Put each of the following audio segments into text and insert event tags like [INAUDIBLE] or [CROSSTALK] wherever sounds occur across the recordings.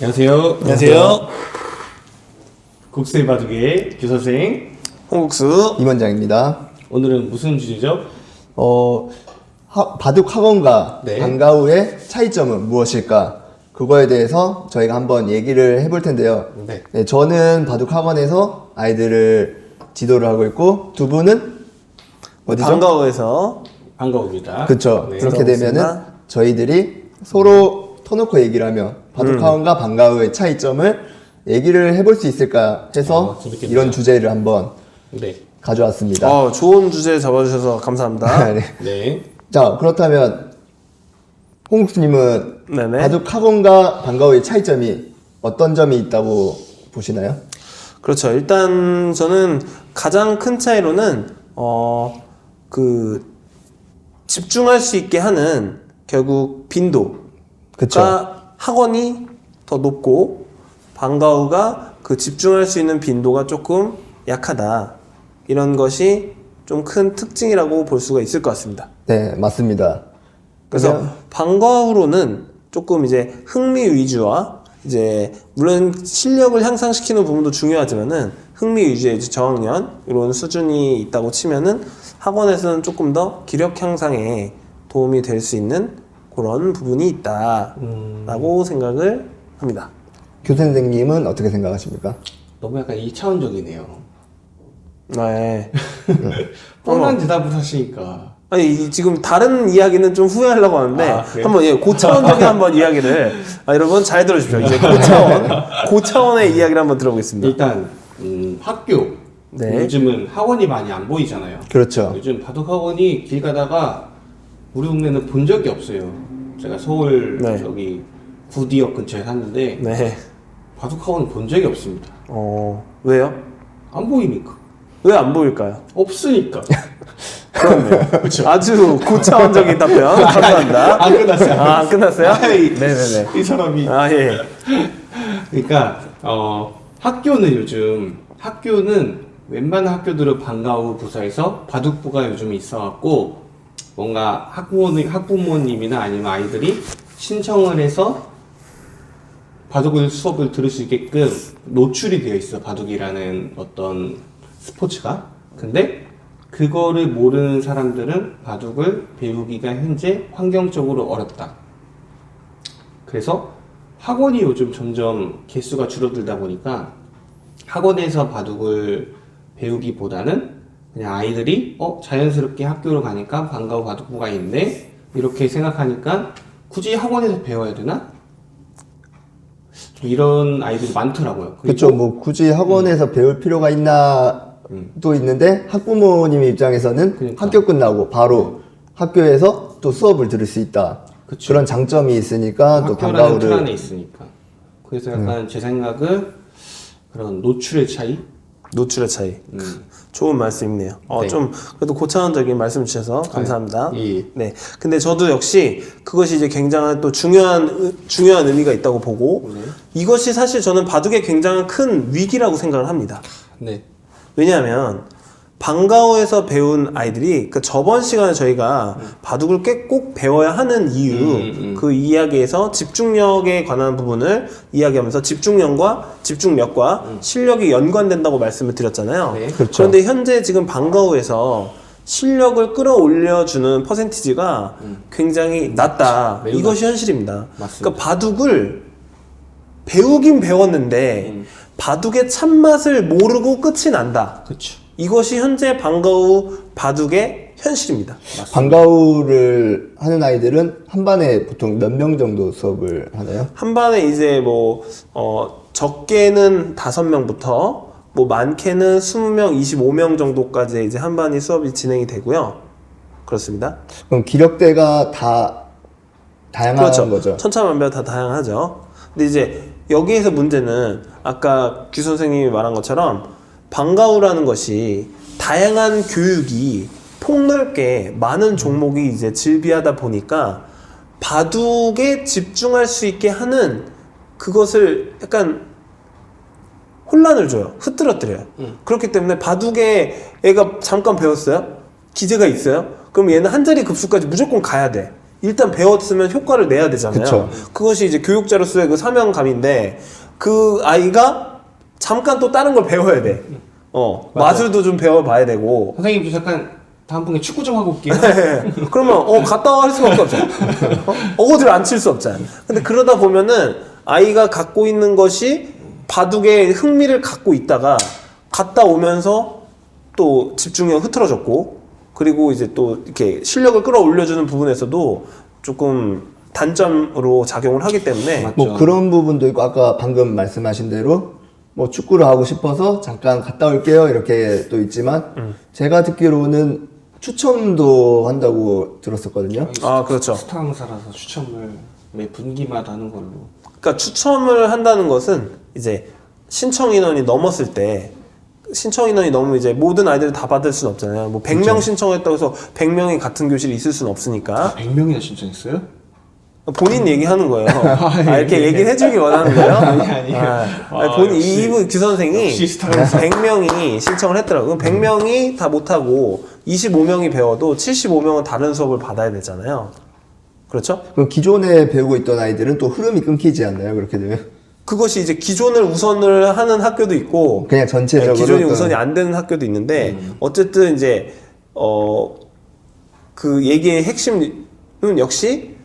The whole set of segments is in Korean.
안녕하세요. 안녕하세요. 국세 바둑의 규선생. 홍국수. 임원장입니다. 오늘은 무슨 주제죠? 어, 하- 바둑 학원과 네. 방과후의 차이점은 무엇일까? 그거에 대해서 저희가 한번 얘기를 해볼 텐데요. 네. 저는 바둑 학원에서 아이들을 지도를 하고 있고 두 분은 어디죠? 방과후에서 반가웁니다. 그렇죠. 네. 그렇게. 되면은 저희들이 서로 터놓고 얘기를 하면 바둑 음. 학원과 방과후의 차이점을 얘기를 해볼 수 있을까 해서 어, 재밌겠네요. 이런 주제를 한번 네. 가져왔습니다. 어, 좋은 주제 잡아주셔서 감사합니다. [LAUGHS] 네. 네. 자 그렇다면 홍국수님은 네네. 바둑 학원과 방과후의 차이점이 어떤 점이 있다고 보시나요? 그렇죠. 일단 저는 가장 큰 차이로는 어, 그 집중할 수 있게 하는 결국 빈도가 그쵸. 학원이 더 높고 방과후가 그 집중할 수 있는 빈도가 조금 약하다. 이런 것이 좀 큰 특징이라고 볼 수가 있을 것 같습니다. 네 맞습니다. 그래서 그냥- 방과후로는 조금 이제 흥미 위주와 이제 물론 실력을 향상시키는 부분도 중요하지만은 흥미 위주의 저학년 이런 수준이 있다고 치면은 학원에서는 조금 더 기력 향상에 도움이 될 수 있는 그런 부분이 있다라고 생각을 합니다. 교선생님은 어떻게 생각하십니까? 너무 약간 2차원적이네요. 네. [LAUGHS] 뻔한 대답을 하시니까. 아니 이- 지금 다른 이야기는 좀 후회하려고 하는데 아, 그래요? 한번 예 고차원적인 [LAUGHS] 한번 이야기를 아, 여러분 잘 들어주십시오. 이제 고차원 [LAUGHS] 고차원의 이야기를 한번 들어보겠습니다. 일단 음, 학교. 네. 요즘은 학원이 많이 안 보이잖아요. 그렇죠. 요즘 바둑 학원이 길 가다가 우리 동네는 본 적이 없어요. 제가 서울 네. 저기 구디역 근처에 샀는데 네. 바둑 학원 본 적이 없습니다. 어 왜요? 안 보이니까. 왜 안 보일까요? 없으니까. [LAUGHS] 그렇네요. 아주 고차원적인 답변 감사합니다. 안 끝났어요. 아, 안 끝났어요? 아이, 네네네. 이 사람이. 아 예. 그러니까 어, 학교는 요즘 학교는 웬만한 학교들은 방과 후 부서에서 바둑부가 요즘 있어갖고 뭔가 학부모 학부모님이나 아니면 아이들이 신청을 해서 바둑을 수업을 들을 수 있게끔 노출이 되어 있어 바둑이라는 어떤 스포츠가. 근데 그거를 모르는 사람들은 바둑을 배우기가 현재 환경적으로 어렵다. 그래서 학원이 요즘 점점 개수가 줄어들다 보니까 학원에서 바둑을 배우기보다는 그냥 아이들이 어 자연스럽게 학교를 가니까 방과후 바둑부가 있네 이렇게 생각하니까 굳이 학원에서 배워야 되나? 좀 이런 아이들이 많더라고요. 그렇죠. 뭐 굳이 학원에서 배울 필요가 있나 또 있는데 학부모님 입장에서는 그러니까. 학교 끝나고 바로 학교에서 또 수업을 들을 수 있다. 그쵸. 그런 장점이 있으니까 또 학교라는 틀 방과후를 안에 있으니까. 그래서 약간 제 생각은 그런 노출의 차이. 노출의 차이. 음. 좋은 말씀이네요. 어, 네. 좀 그래도 고차원적인 말씀 주셔서 감사합니다. 예, 예. 네. 근데 저도 역시 그것이 이제 굉장한 또 중요한 의- 중요한 의미가 있다고 보고 네. 이것이 사실 저는 바둑의 굉장한 큰 위기라고 생각을 합니다. 네. 왜냐하면 방과후에서 배운 아이들이 그 저번 시간에 저희가 바둑을 꽤 꼭 배워야 하는 이유 음, 음. 그 이야기에서 집중력에 관한 부분을 이야기하면서 집중력과 집중력과 실력이 연관된다고 말씀을 드렸잖아요. 네. 그렇죠. 런데 현재 지금 방과후에서 실력을 끌어올려주는 퍼센티지가 굉장히 낮다. 매우 이것이 현실입니다. 맞습니다. 그러니까 바둑을 배우긴 배웠는데 음. 바둑의 참맛을 모르고 끝이 난다. 그렇죠. 이것이 현재 방과후 바둑의 현실입니다. 방과후를 하는 아이들은 한 반에 보통 몇 명 정도 수업을 하나요? 한 반에 이제 뭐, 어, 적게는 다섯 명부터 뭐 많게는 20명, 25명 정도까지 이제 한 반이 수업이 진행이 되고요. 그렇습니다. 그럼 기력대가 다 다양한 그렇죠. 거죠. 천차만별 다 다양하죠. 근데 이제 여기에서 문제는 아까 규 선생님이 말한 것처럼 방과후라는 것이 다양한 교육이 폭넓게 많은 종목이 이제 즐비하다 보니까 바둑에 집중할 수 있게 하는 그것을 약간 혼란을 줘요. 흐트러뜨려요. 그렇기 때문에 바둑에 애가 잠깐 배웠어요? 기재가 있어요? 그럼 얘는 한 자리 급수까지 무조건 가야 돼. 일단 배웠으면 효과를 내야 되잖아요. 그쵸. 그것이 이제 교육자로서의 그 사명감인데 그 아이가 잠깐 또 다른 걸 배워야 돼. 어 맞아. 마술도 좀 배워봐야 되고. 선생님도 잠깐 다음 분에 축구 좀 하고 올게요. 네. 그러면 어 갔다 와할 수가 없잖아. 어? 어거지를 안칠 수 없잖아. 근데 그러다 보면은 아이가 갖고 있는 것이 바둑에 흥미를 갖고 있다가 갔다 오면서 또 집중력 흐트러졌고 그리고 이제 또 이렇게 실력을 끌어올려주는 부분에서도 조금 단점으로 작용을 하기 때문에 맞- 뭐 맞죠. 그런 부분도 있고 아까 방금 말씀하신 대로 뭐 축구를 하고 싶어서 잠깐 갔다 올게요 이렇게 또 있지만 음. 제가 듣기로는 추첨도 한다고 들었었거든요. 아 그렇죠. 스타 강사라서 추첨을 매 분기마다 하는 걸로. 그러니까 추첨을 한다는 것은 이제 신청 인원이 넘었을 때 신청 인원이 넘으면 이제 모든 아이들이 다 받을 수는 없잖아요. 뭐 100명 신청했다고 해서 100명이 같은 교실에 있을 수는 없으니까 100명이나 신청했어요? 본인 얘기하는 거예요. [LAUGHS] 아, 이렇게 얘기를 해주길 원하는 거예요? [LAUGHS] 아니, 아니요. 아, 아, 본인 역시. 이분 그 선생이 역시 스타 강사. 100명이 신청을 했더라고요. 100명이 다 못하고 25명이 배워도 75명은 다른 수업을 받아야 되잖아요. 그렇죠? 그럼 기존에 배우고 있던 아이들은 또 흐름이 끊기지 않나요? 그렇게 되면 그것이 이제 기존을 우선을 하는 학교도 있고 그냥 전체적으로 네, 기존이 또- 우선이 안 되는 학교도 있는데 어쨌든 이제 어 그 얘기의 핵심은 역시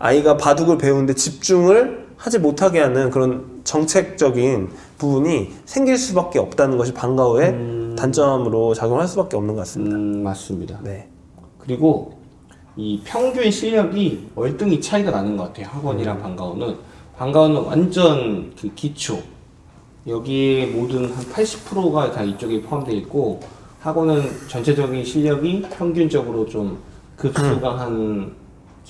아이가 바둑을 배우는데 집중을 하지 못하게 하는 그런 정책적인 부분이 생길 수밖에 없다는 것이 방과후의 단점으로 작용할 수밖에 없는 것 같습니다. 음, 맞습니다. 네. 그리고 이 평균 실력이 월등히 차이가 나는 것 같아요. 학원이랑 방과후는 방과후는 완전 그 기초 여기에 모든 한 80%가 다 이쪽에 포함되어 있고 학원은 전체적인 실력이 평균적으로 좀 급수가 한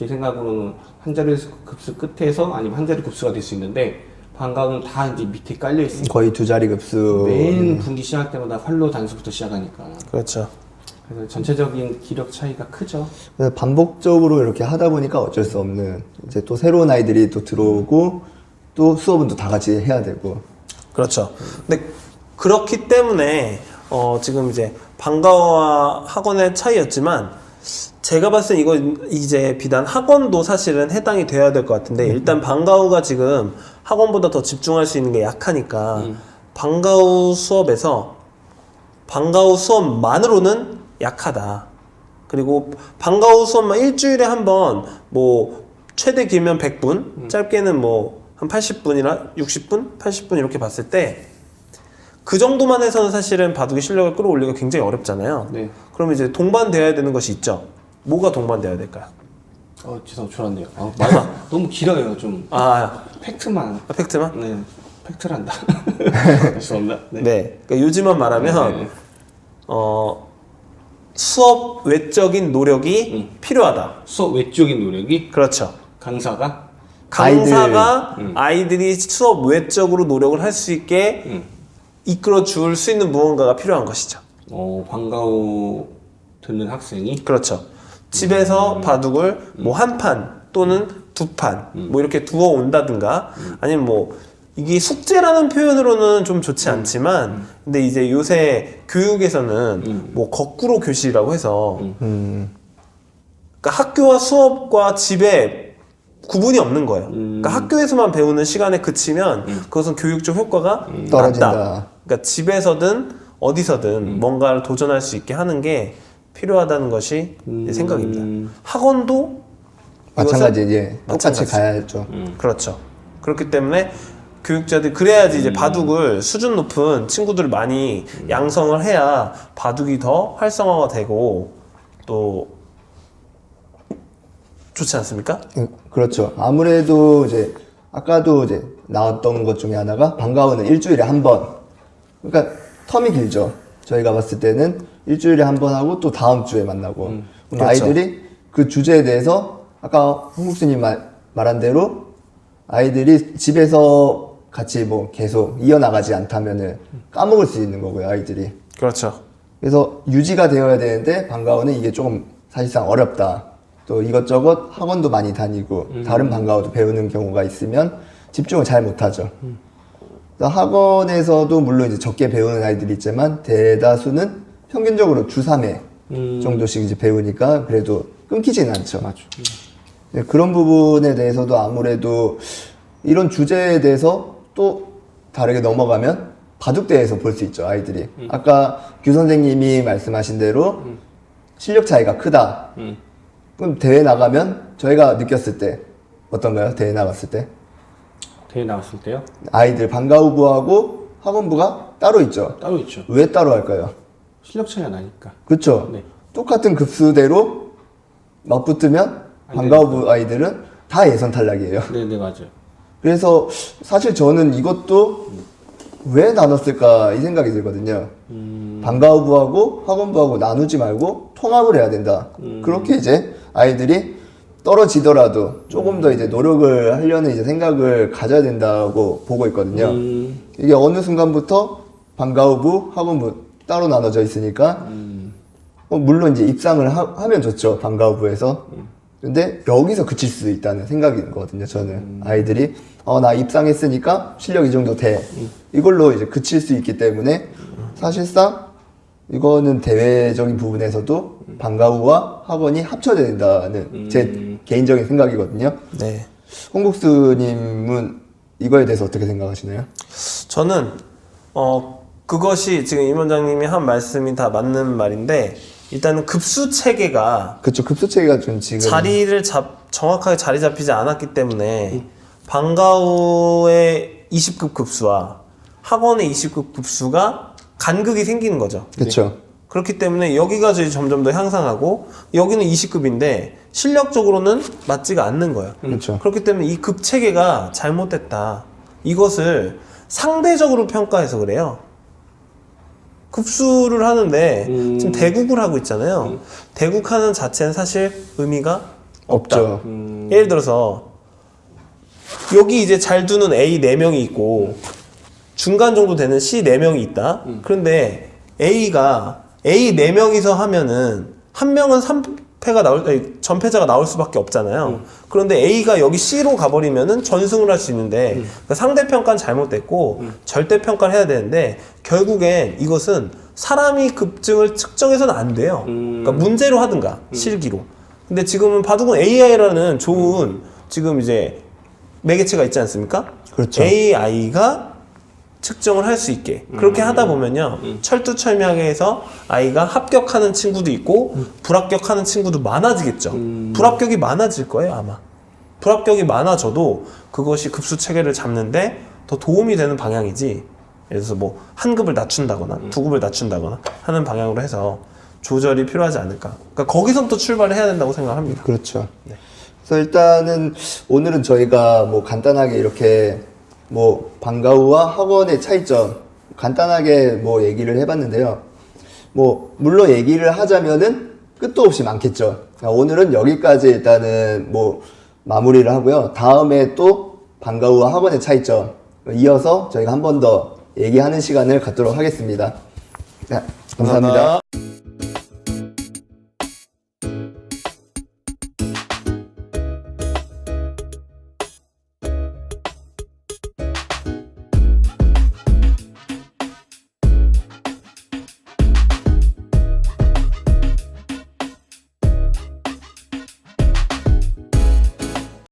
제 생각으로는 한 자리 급수 끝에서 아니면 한 자리 급수가 될 수 있는데 방과후는 다 이제 밑에 깔려 있으니까 거의 두 자리 급수 맨 분기 시작할 때마다 활로 단수부터 시작하니까 그렇죠. 그래서 전체적인 기력 차이가 크죠. 그래서 반복적으로 이렇게 하다 보니까 어쩔 수 없는 이제 또 새로운 아이들이 또 들어오고 또 수업은 또 다 같이 해야 되고 그렇죠. 근데 그렇기 때문에 어 지금 이제 방과후와 학원의 차이였지만 제가 봤을 때 이거 이제 비단 학원도 사실은 해당이 돼야 될 것 같은데 일단 방과후가 지금 학원보다 더 집중할 수 있는 게 약하니까 방과후 수업에서 방과후 수업만으로는 약하다. 그리고 방과후 수업만 일주일에 한 번 뭐 최대 길면 100분, 짧게는 뭐 한 80분이나 60분, 80분 이렇게 봤을 때 그 정도만 해서는 사실은 바둑의 실력을 끌어올리기가 굉장히 어렵잖아요. 네. 그럼 이제 동반되어야 되는 것이 있죠. 뭐가 동반되어야 될까요? 어, 죄송 졸았네요. 아, 말 [LAUGHS] 너무 길어요. 좀 아, 팩트만. 팩트만? 네, 팩트란다. [LAUGHS] 죄송합니다. 네. 네. 그러니까 요즘만 말하면 네. 어 수업 외적인 노력이 필요하다. 수업 외적인 노력이 그렇죠. 강사가 강사가 음. 아이들이 수업 외적으로 노력을 할 수 있게 음. 이끌어 줄 수 있는 무언가가 필요한 것이죠. 어, 방과후 듣는 학생이 그렇죠. 집에서 음. 바둑을 뭐 한 판 또는 두판 음. 뭐 이렇게 두어 온다든가 아니면 뭐 이게 숙제라는 표현으로는 좀 좋지 음. 않지만 근데 이제 요새 교육에서는 뭐 거꾸로 교실이라고 해서 음, 그러니까 학교와 수업과 집에 구분이 없는 거예요. 음. 그러니까 학교에서만 배우는 시간에 그치면 그것은 교육적 효과가 떨어진다. 낮다. 그러니까 집에서든 어디서든 음. 뭔가를 도전할 수 있게 하는 게 필요하다는 것이 제 생각입니다. 학원도 마찬가지 이제 똑같이 마찬가지. 가야죠. 그렇죠. 그렇기 때문에 교육자들 그래야지 이제 바둑을 수준 높은 친구들을 많이 양성을 해야 바둑이 더 활성화가 되고 또 좋지 않습니까? 음, 그렇죠. 아무래도 이제 아까도 이제 나왔던 것 중에 하나가 방과후는 일주일에 한 번. 그러니까 텀이 길죠. 저희가 봤을 때는 일주일에 한 번 하고 또 다음 주에 만나고. 그럼 그렇죠. 아이들이 그 주제에 대해서 아까 홍국수님 말, 말한 대로 아이들이 집에서 같이 뭐 계속 이어나가지 않다면은 까먹을 수 있는 거고요, 아이들이. 그렇죠. 그래서 유지가 되어야 되는데 방과후는 이게 조금 사실상 어렵다. 또 이것저것 학원도 많이 다니고 다른 방과후도 배우는 경우가 있으면 집중을 잘 못하죠. 그래서 학원에서도 물론 이제 적게 배우는 아이들이 있지만 대다수는 평균적으로 주 3회 음. 정도씩 이제 배우니까 그래도 끊기지는 않죠. 맞죠. 네, 그런 부분에 대해서도 아무래도 이런 주제에 대해서 또 다르게 넘어가면 바둑대에서 볼 수 있죠 아이들이 아까 규 선생님이 말씀하신 대로 실력 차이가 크다 음. 그럼 대회 나가면 저희가 느꼈을 때 어떤가요 대회 나갔을 때 대회 나갔을 때요? 아이들 방과후부하고 학원부가 따로 있죠 따로 있죠. 왜 따로 할까요 실력 차이가 나니까. 그렇죠 네. 똑같은 급수대로 맞붙으면 방과후부 아이들은 다 예선 탈락이에요 네, 네, 맞아요. 그래서 사실 저는 이것도 왜 나눴을까 이 생각이 들거든요. 방과후부하고 학원부하고 나누지 말고 통합을 해야 된다. 그렇게 이제 아이들이 떨어지더라도 조금 더 이제 노력을 하려는 이제 생각을 가져야 된다고 보고 있거든요. 음, 이게 어느 순간부터 방과후부, 학원부 따로 나눠져 있으니까 어, 물론 이제 입상을 하, 면 좋죠 방과후부에서. 근데 여기서 그칠 수 있다는 생각이거든요 저는. 아이들이 어 나 입상했으니까 실력 이 정도 돼. 이걸로 이제 그칠 수 있기 때문에 사실상 이거는 대외적인 부분에서도 방과후와 학원이 합쳐야 된다는 제 개인적인 생각이거든요. 네. 홍국수님은 이거에 대해서 어떻게 생각하시나요? 저는 어 그것이 지금 임 원장님이 한 말씀이 다 맞는 말인데 일단은 급수 체계가 그쵸 급수 체계가 좀 지금 자리를 잡 정확하게 자리 잡히지 않았기 때문에 방과후의 20급 급수와 학원의 20급 급수가 간극이 생기는 거죠. 그쵸 그렇기 때문에 여기가 이제 점점 더 향상하고 여기는 20급인데 실력적으로는 맞지가 않는 거예요. 그쵸 그렇기 때문에 이 급 체계가 잘못됐다. 이것을 상대적으로 평가해서 그래요. 급수를 하는데 음. 지금 대국을 하고 있잖아요. 대국하는 자체는 사실 의미가 없다. 없죠 음, 예를 들어서 여기 이제 잘 두는 A 4명이 있고 중간 정도 되는 C 4명이 있다. 그런데 A가 A 4명이서 하면은 한 명은 3 패가 나올 아니, 전패자가 나올 수밖에 없잖아요. 그런데 A가 여기 C로 가버리면은 전승을 할 수 있는데 그러니까 상대 평가는 잘못됐고 절대 평가를 해야 되는데 결국엔 이것은 사람이 급증을 측정해서는 안 돼요. 그러니까 문제로 하든가 실기로. 근데 지금은 바둑은 AI라는 좋은 지금 이제 매개체가 있지 않습니까? 그렇죠. AI가 측정을 할 수 있게. 그렇게 하다 보면요 철두철미하게 해서 아이가 합격하는 친구도 있고 불합격하는 친구도 많아지겠죠. 불합격이 많아질 거예요 아마. 불합격이 많아져도 그것이 급수 체계를 잡는데 더 도움이 되는 방향이지. 예를 들어서 뭐 한 급을 낮춘다거나 두 급을 낮춘다거나 하는 방향으로 해서 조절이 필요하지 않을까. 그러니까 거기서 부터 출발을 해야 된다고 생각합니다. 그렇죠. 그래서 일단은 오늘은 저희가 뭐 간단하게 이렇게 뭐 방과후와 학원의 차이점 간단하게 뭐 얘기를 해봤는데요. 뭐 물론 얘기를 하자면은 끝도 없이 많겠죠. 오늘은 여기까지 일단은 뭐 마무리를 하고요. 다음에 또 방과후와 학원의 차이점 이어서 저희가 한 번 더 얘기하는 시간을 갖도록 하겠습니다. 네, 감사합니다. 감사합니다.